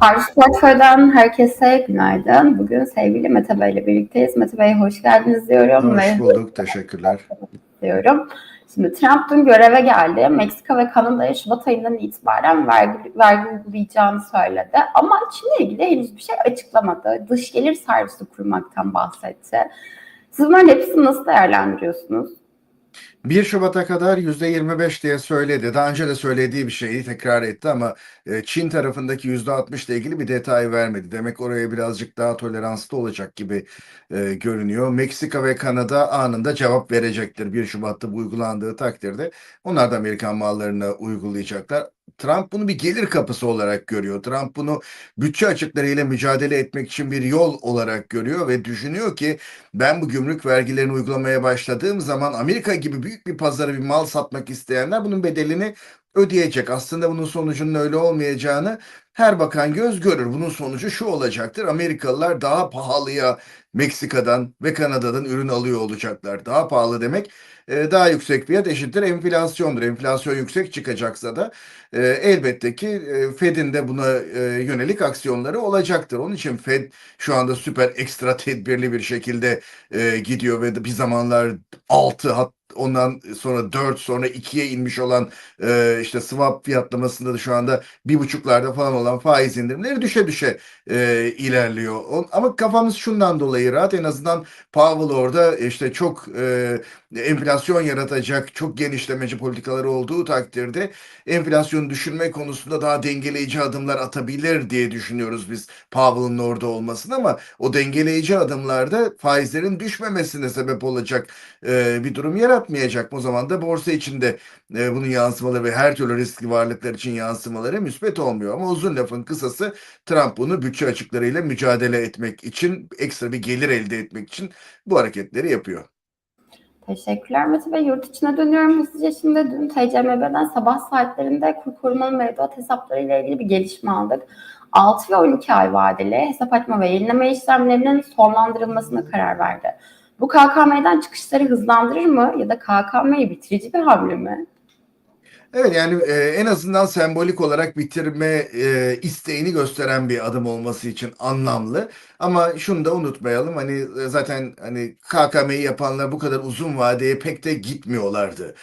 Paris Portföy'den herkese günaydın. Bugün sevgili Mete Bey ile birlikteyiz. Mete Bey hoş geldiniz diyorum. Hoş bulduk, teşekkürler. Diyorum. Şimdi Trump dün göreve geldi. Meksika ve Kanada'ya Şubat ayından itibaren vergi, vergi uygulayacağını söyledi. Ama Çin'le ilgili henüz bir şey açıklamadı. Dış gelir servisi kurmaktan bahsetti. Siz bunların hepsini nasıl değerlendiriyorsunuz? 1 Şubat'a kadar %25 diye söyledi. Daha önce de söylediği bir şeyi tekrar etti ama e, Çin tarafındaki %60 ile ilgili bir detay vermedi. Demek oraya birazcık daha toleranslı olacak gibi e, görünüyor. Meksika ve Kanada anında cevap verecektir 1 Şubat'ta bu uygulandığı takdirde. Onlar da Amerikan mallarına uygulayacaklar. Trump bunu bir gelir kapısı olarak görüyor. Trump bunu bütçe açıklarıyla mücadele etmek için bir yol olarak görüyor ve düşünüyor ki ben bu gümrük vergilerini uygulamaya başladığım zaman Amerika gibi büyük bir pazara bir mal satmak isteyenler bunun bedelini ödeyecek. Aslında bunun sonucunun öyle olmayacağını her bakan göz görür. Bunun sonucu şu olacaktır. Amerikalılar daha pahalıya Meksika'dan ve Kanada'dan ürün alıyor olacaklar. Daha pahalı demek e, daha yüksek fiyat eşittir enflasyondur. Enflasyon yüksek çıkacaksa da e, elbette ki e, Fed'in de buna yönelik aksiyonları olacaktır. Onun için Fed şu anda süper ekstra tedbirli bir şekilde gidiyor ve bir zamanlar 6 hat ondan sonra 4 sonra 2'ye inmiş olan e, işte swap fiyatlamasında da şu anda bir buçuklarda falan olan faiz indirimleri düşe düşe e, ilerliyor. O, ama kafamız şundan dolayı rahat en azından Powell orada işte çok e, enflasyon yaratacak çok genişlemeci politikaları olduğu takdirde enflasyonu düşürme konusunda daha dengeleyici adımlar atabilir diye düşünüyoruz biz Powell'ın orada olmasını ama o dengeleyici adımlarda faizlerin düşmemesine sebep olacak e, bir durum yaratmayacak. O zaman da borsa içinde e, bunun yansımaları ve her türlü riskli varlıklar için yansımaları müspet olmuyor. Ama uzun lafın kısası Trump bunu bütçe açıklarıyla mücadele etmek için ekstra bir gelir elde etmek için bu hareketleri yapıyor. Teşekkürler Mete Bey. Yurt içine dönüyorum hızlıca. Şimdi dün TCMB'den sabah saatlerinde kur korumalı mevduat hesapları ile ilgili bir gelişme aldık. 6 ve 12 ay vadeli hesap açma ve yenileme işlemlerinin sonlandırılmasına karar verdi. Bu KKM'den çıkışları hızlandırır mı ya da KKM'yi bitirici bir hamle mi? Evet yani e, en azından sembolik olarak bitirme e, isteğini gösteren bir adım olması için anlamlı. Ama şunu da unutmayalım hani e, zaten hani KKM'yi yapanlar bu kadar uzun vadeye pek de gitmiyorlardı.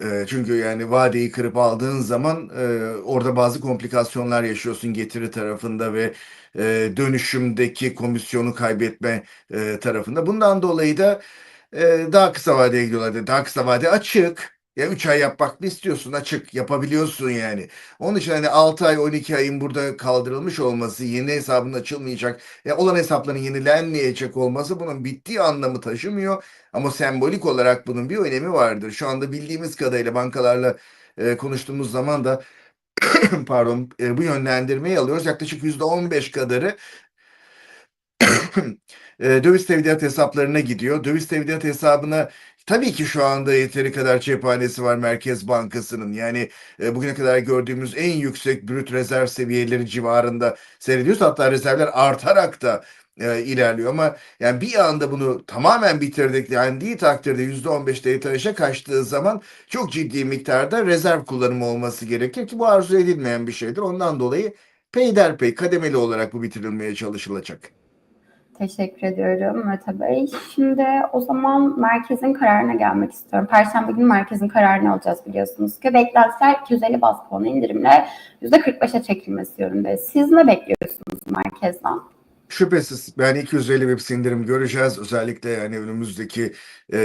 E, çünkü yani vadeyi kırıp aldığın zaman e, orada bazı komplikasyonlar yaşıyorsun getiri tarafında ve e, dönüşümdeki komisyonu kaybetme e, tarafında. Bundan dolayı da daha kısa vadeye gidiyorlar. Daha kısa vade açık. Ya 3 ay yapmak mı istiyorsun? Açık yapabiliyorsun yani. Onun için hani 6 ay 12 ayın burada kaldırılmış olması, yeni hesabın açılmayacak, ya olan hesapların yenilenmeyecek olması bunun bittiği anlamı taşımıyor. Ama sembolik olarak bunun bir önemi vardır. Şu anda bildiğimiz kadarıyla bankalarla e, konuştuğumuz zaman da pardon e, bu yönlendirmeyi alıyoruz. Yaklaşık %15 kadarı e, döviz tevdiat hesaplarına gidiyor. Döviz tevdiat hesabına Tabii ki şu anda yeteri kadar cephanesi var Merkez Bankası'nın. Yani e, bugüne kadar gördüğümüz en yüksek brüt rezerv seviyeleri civarında seyrediyoruz. Hatta rezervler artarak da e, ilerliyor ama yani bir anda bunu tamamen bitirdik yani takdirde %15 detaja kaçtığı zaman çok ciddi miktarda rezerv kullanımı olması gerekir ki bu arzu edilmeyen bir şeydir. Ondan dolayı peyderpey kademeli olarak bu bitirilmeye çalışılacak. Teşekkür ediyorum Mete Bey. Şimdi o zaman merkezin kararına gelmek istiyorum. Perşembe günü merkezin kararını alacağız biliyorsunuz ki. Beklentiler 250 bas puan indirimle %45'e çekilmesi yönünde. Siz ne bekliyorsunuz merkezden? Şüphesiz yani 250 bir sindirim göreceğiz. Özellikle yani önümüzdeki e,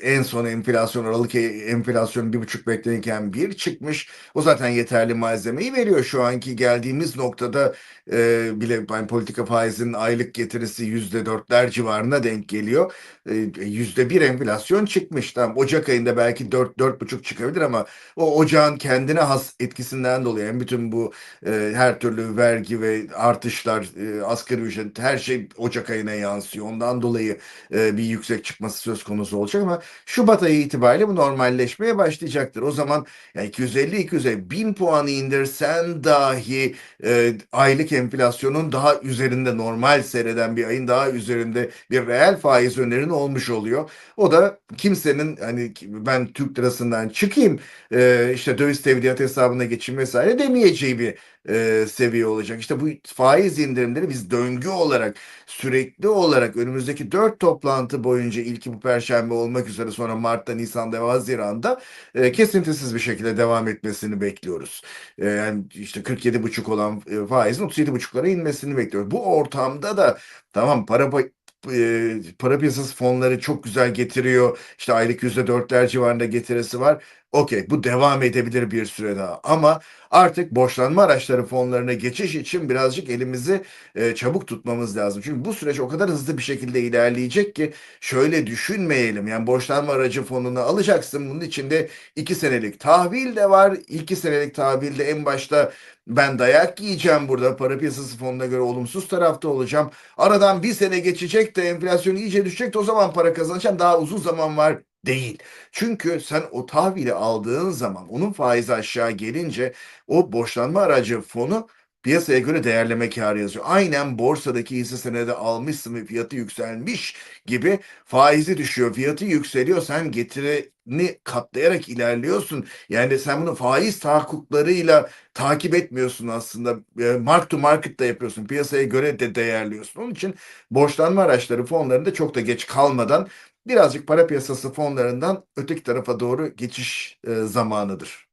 en son enflasyon Aralık enflasyon bir buçuk beklenirken bir çıkmış. O zaten yeterli malzemeyi veriyor. Şu anki geldiğimiz noktada e, bile yani politika faizinin aylık getirisi yüzde dörtler civarına denk geliyor. E, yüzde bir enflasyon çıkmış. Tamam Ocak ayında belki dört dört buçuk çıkabilir ama o ocağın kendine has etkisinden dolayı yani bütün bu e, her türlü vergi ve artışlar e, asgari ücret her şey Ocak ayına yansıyor. Ondan dolayı e, bir yüksek çıkması söz konusu olacak ama Şubat ayı itibariyle bu normalleşmeye başlayacaktır. O zaman yani 250 250 bin puanı indirsen dahi e, aylık enflasyonun daha üzerinde normal seyreden bir ayın daha üzerinde bir reel faiz önerin olmuş oluyor. O da kimsenin hani ben Türk lirasından çıkayım e, işte döviz tevdiat hesabına geçeyim vesaire demeyeceği bir e, seviye olacak. İşte bu faiz indirimleri biz döngü olarak sürekli olarak önümüzdeki dört toplantı boyunca ilki bu perşembe olmak üzere sonra Mart'ta, Nisan'da ve Haziran'da e, kesintisiz bir şekilde devam etmesini bekliyoruz. E, yani işte 47,5 olan e, faizin 37,5'lara inmesini bekliyoruz. Bu ortamda da tamam para pa- e, para piyasası fonları çok güzel getiriyor. İşte aylık %4'ler civarında getirisi var. Okey bu devam edebilir bir süre daha ama artık borçlanma araçları fonlarına geçiş için birazcık elimizi e, çabuk tutmamız lazım. Çünkü bu süreç o kadar hızlı bir şekilde ilerleyecek ki şöyle düşünmeyelim. Yani borçlanma aracı fonunu alacaksın. Bunun içinde iki senelik tahvil de var. İki senelik tahvilde en başta ben dayak yiyeceğim burada. Para piyasası fonuna göre olumsuz tarafta olacağım. Aradan bir sene geçecek de enflasyon iyice düşecek de o zaman para kazanacağım. Daha uzun zaman var değil. Çünkü sen o tahvili aldığın zaman onun faizi aşağı gelince o borçlanma aracı fonu piyasaya göre değerleme karı yazıyor. Aynen borsadaki hisse senedi almışsın ve fiyatı yükselmiş gibi faizi düşüyor. Fiyatı yükseliyor. Sen getirini katlayarak ilerliyorsun. Yani sen bunu faiz tahakkuklarıyla takip etmiyorsun aslında. Mark to market da yapıyorsun. Piyasaya göre de değerliyorsun. Onun için borçlanma araçları fonlarında çok da geç kalmadan birazcık para piyasası fonlarından öteki tarafa doğru geçiş e, zamanıdır.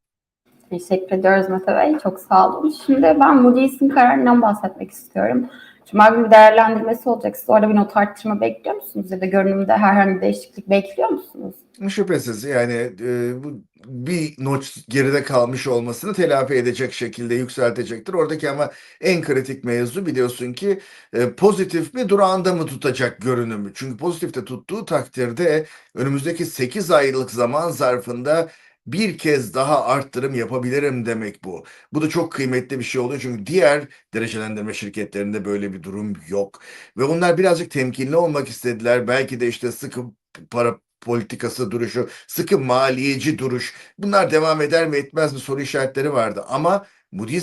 Teşekkür ediyoruz Mete Bey. Çok sağ olun. Şimdi ben Moody's'in kararından bahsetmek istiyorum. Cuma günü bir değerlendirmesi olacak. Siz orada bir not arttırma bekliyor musunuz? Ya da görünümde herhangi bir değişiklik bekliyor musunuz? Şüphesiz yani e, bu bir notch geride kalmış olmasını telafi edecek şekilde yükseltecektir. Oradaki ama en kritik mevzu biliyorsun ki e, pozitif mi durağında mı tutacak görünümü. Çünkü pozitifte tuttuğu takdirde önümüzdeki 8 aylık zaman zarfında bir kez daha arttırım yapabilirim demek bu. Bu da çok kıymetli bir şey oluyor çünkü diğer derecelendirme şirketlerinde böyle bir durum yok. Ve onlar birazcık temkinli olmak istediler. Belki de işte sıkı para politikası duruşu, sıkı maliyeci duruş bunlar devam eder mi etmez mi soru işaretleri vardı. Ama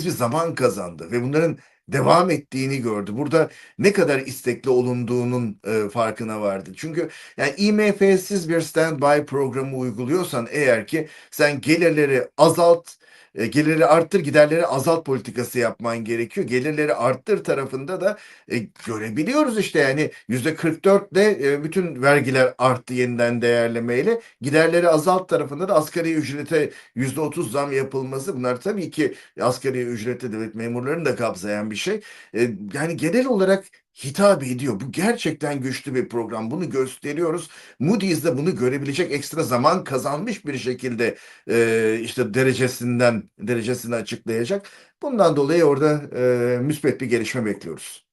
bir zaman kazandı ve bunların devam ettiğini gördü. Burada ne kadar istekli olunduğunun e, farkına vardı. Çünkü yani IMF'siz bir standby programı uyguluyorsan eğer ki sen gelirleri azalt, e, gelirleri arttır, giderleri azalt politikası yapman gerekiyor. Gelirleri arttır tarafında da e, görebiliyoruz işte yani yüzde 44 ile e, bütün vergiler arttı yeniden değerlemeyle. Giderleri azalt tarafında da asgari ücrete yüzde 30 zam yapılması bunlar tabii ki asgari ücrette devlet memurlarını da kapsayan bir şey. E, yani genel olarak hitap ediyor. Bu gerçekten güçlü bir program. Bunu gösteriyoruz. Moody's de bunu görebilecek ekstra zaman kazanmış bir şekilde e, işte derecesinden derecesini açıklayacak. Bundan dolayı orada e, müspet bir gelişme bekliyoruz.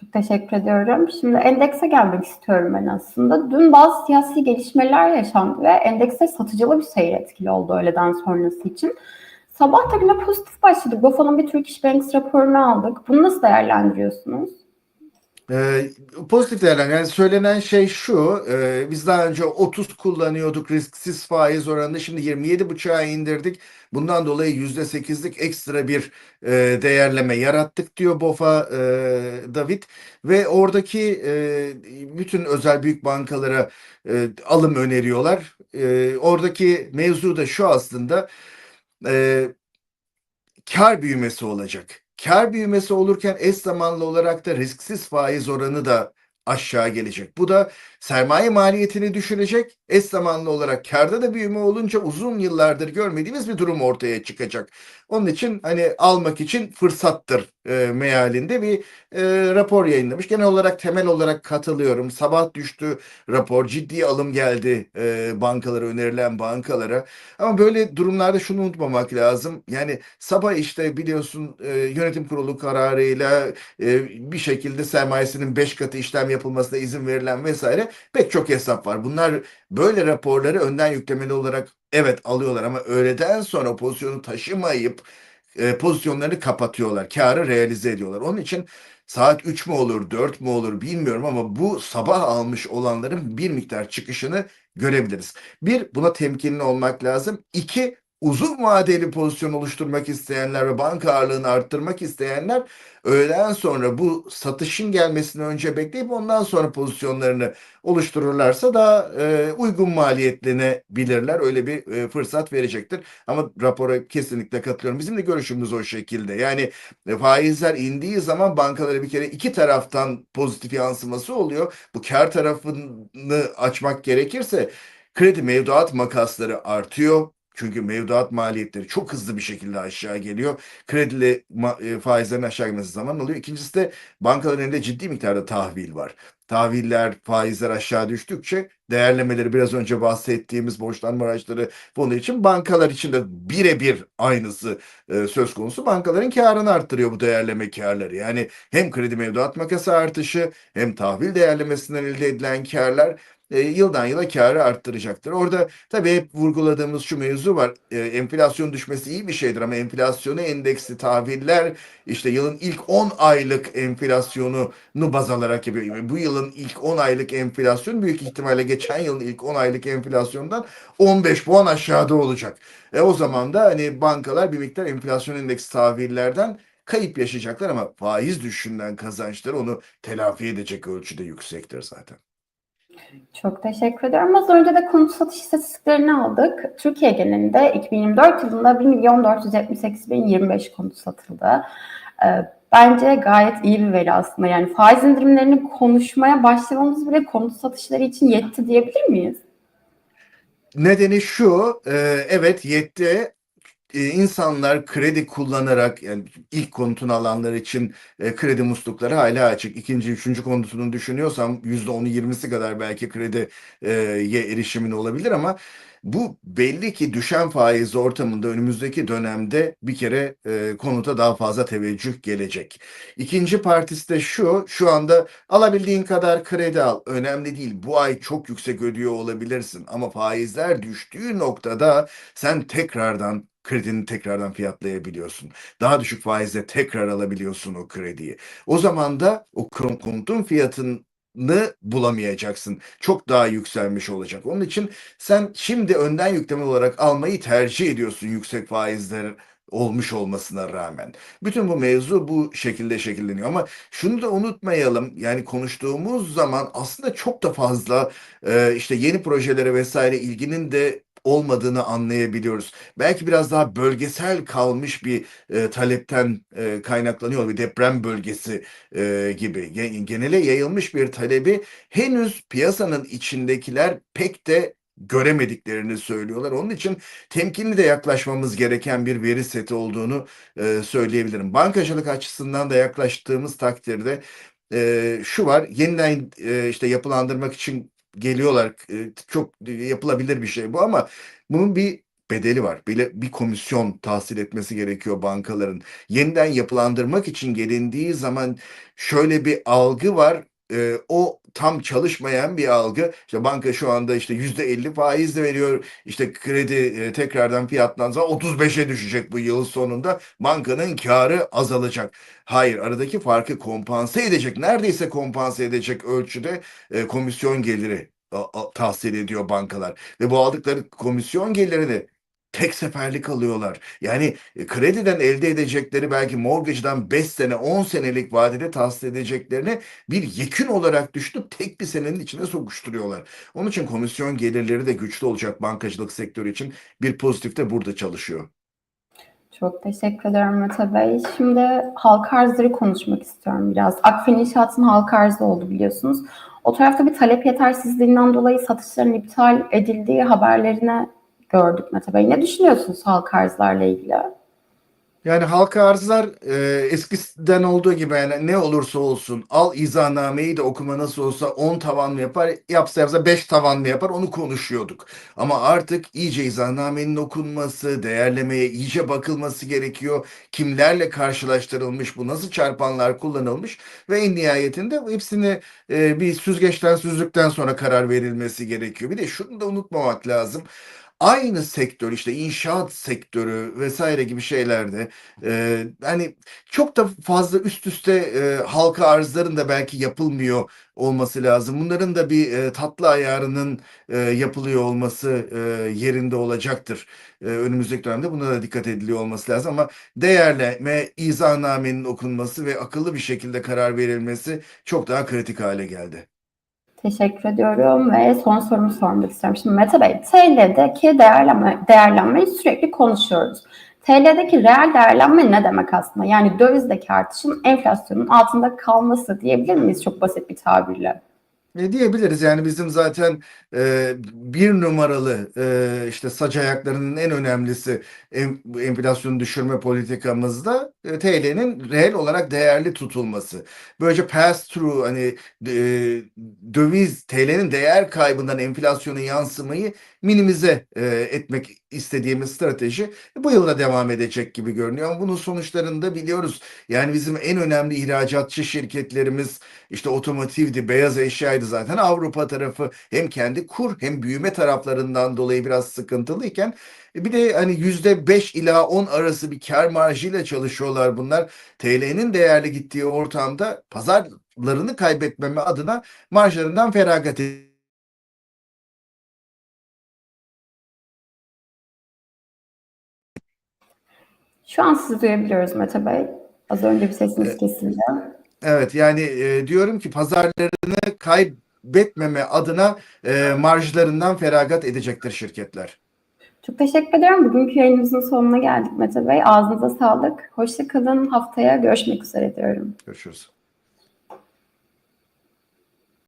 Çok teşekkür ediyorum. Şimdi endekse gelmek istiyorum ben aslında. Dün bazı siyasi gelişmeler yaşandı ve endekse satıcılı bir seyir etkili oldu öğleden sonrası için. Sabah da pozitif başladık. BOFA'nın bir Turkish Banks raporunu aldık. Bunu nasıl değerlendiriyorsunuz? Ee, pozitif değerlendir. Yani söylenen şey şu, e, biz daha önce 30 kullanıyorduk risksiz faiz oranını, şimdi 27,5'a indirdik. Bundan dolayı %8'lik ekstra bir e, değerleme yarattık diyor BOFA e, David. Ve oradaki e, bütün özel büyük bankalara e, alım öneriyorlar. E, oradaki mevzu da şu aslında, e, kar büyümesi olacak. Kar büyümesi olurken eş zamanlı olarak da risksiz faiz oranı da aşağı gelecek. Bu da sermaye maliyetini düşürecek. Eş zamanlı olarak karda da büyüme olunca uzun yıllardır görmediğimiz bir durum ortaya çıkacak. Onun için hani almak için fırsattır e, mealinde bir e, rapor yayınlamış. Genel olarak temel olarak katılıyorum. Sabah düştü rapor. Ciddi alım geldi e, bankalara, önerilen bankalara. Ama böyle durumlarda şunu unutmamak lazım. Yani sabah işte biliyorsun e, yönetim kurulu kararıyla e, bir şekilde sermayesinin 5 katı işlem yapılmasına izin verilen vesaire pek çok hesap var. Bunlar böyle raporları önden yüklemeli olarak evet alıyorlar ama öğleden sonra pozisyonu taşımayıp e, pozisyonlarını kapatıyorlar. Karı realize ediyorlar. Onun için saat 3 mü olur 4 mü olur bilmiyorum ama bu sabah almış olanların bir miktar çıkışını görebiliriz. Bir, buna temkinli olmak lazım. İki, uzun vadeli pozisyon oluşturmak isteyenler ve banka ağırlığını arttırmak isteyenler öğleden sonra bu satışın gelmesini önce bekleyip ondan sonra pozisyonlarını oluştururlarsa daha e, uygun maliyetlenebilirler. Öyle bir e, fırsat verecektir. Ama rapora kesinlikle katılıyorum. Bizim de görüşümüz o şekilde. Yani e, faizler indiği zaman bankalara bir kere iki taraftan pozitif yansıması oluyor. Bu kar tarafını açmak gerekirse kredi mevduat makasları artıyor. Çünkü mevduat maliyetleri çok hızlı bir şekilde aşağı geliyor. Kredili e, faizlerin aşağı gelmesi zaman alıyor. İkincisi de bankaların elinde ciddi miktarda tahvil var. Tahviller, faizler aşağı düştükçe değerlemeleri biraz önce bahsettiğimiz borçlanma araçları fonu için bankalar için de birebir aynısı e, söz konusu. Bankaların karını arttırıyor bu değerleme karları. Yani hem kredi mevduat makası artışı hem tahvil değerlemesinden elde edilen karlar e, yıldan yıla karı arttıracaktır. Orada tabii hep vurguladığımız şu mevzu var. E, enflasyon düşmesi iyi bir şeydir ama enflasyonu endeksli tahviller işte yılın ilk 10 aylık enflasyonunu baz alarak yapıyor. Bu yılın ilk 10 aylık enflasyon büyük ihtimalle geçen yılın ilk 10 aylık enflasyondan 15 puan aşağıda olacak. E o zaman da hani bankalar bir miktar enflasyon endeksi tahvillerden kayıp yaşayacaklar ama faiz düşüşünden kazançları onu telafi edecek ölçüde yüksektir zaten. Çok teşekkür ederim. Az önce de konut satış istatistiklerini aldık. Türkiye genelinde 2024 yılında 1 milyon 478 bin 25 konut satıldı. Ee, Bence gayet iyi bir veri aslında. Yani faiz indirimlerini konuşmaya başlamamız bile konut satışları için yetti diyebilir miyiz? Nedeni şu, e, evet yetti. E, insanlar kredi kullanarak yani ilk konutunu alanlar için e, kredi muslukları hala açık. İkinci, üçüncü konutunu düşünüyorsam %10'u 20'si kadar belki krediye erişimin olabilir ama bu belli ki düşen faiz ortamında önümüzdeki dönemde bir kere e, konuta daha fazla teveccüh gelecek. İkinci partisi de şu, şu anda alabildiğin kadar kredi al. Önemli değil. Bu ay çok yüksek ödüyor olabilirsin ama faizler düştüğü noktada sen tekrardan kredini tekrardan fiyatlayabiliyorsun. Daha düşük faizle tekrar alabiliyorsun o krediyi. O zaman da o konutun fiyatın bulamayacaksın. Çok daha yükselmiş olacak. Onun için sen şimdi önden yükleme olarak almayı tercih ediyorsun yüksek faizler olmuş olmasına rağmen. Bütün bu mevzu bu şekilde şekilleniyor ama şunu da unutmayalım. Yani konuştuğumuz zaman aslında çok da fazla e, işte yeni projelere vesaire ilginin de olmadığını anlayabiliyoruz. Belki biraz daha bölgesel kalmış bir e, talepten e, kaynaklanıyor bir deprem bölgesi e, gibi genele yayılmış bir talebi henüz piyasanın içindekiler pek de göremediklerini söylüyorlar. Onun için temkinli de yaklaşmamız gereken bir veri seti olduğunu e, söyleyebilirim. Bankacılık açısından da yaklaştığımız takdirde e, şu var yeniden e, işte yapılandırmak için geliyorlar. E, çok yapılabilir bir şey bu ama bunun bir bedeli var. Bir, bir komisyon tahsil etmesi gerekiyor bankaların. Yeniden yapılandırmak için gelindiği zaman şöyle bir algı var. E, o tam çalışmayan bir algı. İşte banka şu anda işte yüzde elli faizle veriyor. İşte kredi e, tekrardan fiyatlansa zaman 35'e düşecek bu yıl sonunda. Bankanın karı azalacak. Hayır aradaki farkı kompanse edecek. Neredeyse kompanse edecek ölçüde e, komisyon geliri tahsil ediyor bankalar. Ve bu aldıkları komisyon gelirini tek seferlik alıyorlar. Yani e, krediden elde edecekleri belki mortgage'dan 5 sene 10 senelik vadede tahsil edeceklerini bir yekün olarak düşünüp tek bir senenin içine sokuşturuyorlar. Onun için komisyon gelirleri de güçlü olacak bankacılık sektörü için bir pozitif de burada çalışıyor. Çok teşekkür ederim Mete Bey. Şimdi halka arzları konuşmak istiyorum biraz. Akfen İnşaat'ın halka arzı oldu biliyorsunuz. O tarafta bir talep yetersizliğinden dolayı satışların iptal edildiği haberlerine gördük Mete Bey. Ne düşünüyorsunuz halka arzlarla ilgili? Yani halka arzlar e, eskiden olduğu gibi yani ne olursa olsun al izahnnameyi de okuma nasıl olsa 10 tavan mı yapar yapsa yapsa 5 tavan mı yapar onu konuşuyorduk. Ama artık iyice izahnamenin okunması, değerlemeye iyice bakılması gerekiyor. Kimlerle karşılaştırılmış bu nasıl çarpanlar kullanılmış ve en nihayetinde hepsini e, bir süzgeçten süzdükten sonra karar verilmesi gerekiyor. Bir de şunu da unutmamak lazım. Aynı sektör işte inşaat sektörü vesaire gibi şeylerde e, hani çok da fazla üst üste e, halka arzların da belki yapılmıyor olması lazım. Bunların da bir e, tatlı ayarının e, yapılıyor olması e, yerinde olacaktır. E, önümüzdeki dönemde buna da dikkat ediliyor olması lazım ama değerleme, izahnamenin okunması ve akıllı bir şekilde karar verilmesi çok daha kritik hale geldi. Teşekkür ediyorum ve son sorumu sormak istiyorum. Şimdi Mete Bey, TL'deki değerlenme, değerlenmeyi sürekli konuşuyoruz. TL'deki reel değerlenme ne demek aslında? Yani dövizdeki artışın enflasyonun altında kalması diyebilir miyiz çok basit bir tabirle? Ne diyebiliriz yani bizim zaten e, bir numaralı e, işte saç ayaklarının en önemlisi bu enflasyonu düşürme politikamızda e, TL'nin reel olarak değerli tutulması. Böylece pass through hani e, döviz TL'nin değer kaybından enflasyona yansımayı minimize e, etmek istediğimiz strateji bu yılda devam edecek gibi görünüyor. Ama bunun sonuçlarını da biliyoruz. Yani bizim en önemli ihracatçı şirketlerimiz işte otomotivdi, beyaz eşyaydı zaten. Avrupa tarafı hem kendi kur hem büyüme taraflarından dolayı biraz sıkıntılıyken e, bir de hani yüzde beş ila 10 arası bir kar marjıyla çalışıyorlar bunlar. TL'nin değerli gittiği ortamda pazarlarını kaybetmeme adına marjlarından feragat ediyor. Şu an sizi duyabiliyoruz Mete Bey. Az önce bir sesiniz Evet. kesildi. Evet yani e, diyorum ki pazarlarını kaybetmeme adına e, marjlarından feragat edecektir şirketler. Çok teşekkür ederim. Bugünkü yayınımızın sonuna geldik Mete Bey. Ağzınıza sağlık. Hoşça kalın. Haftaya görüşmek üzere diyorum. Görüşürüz.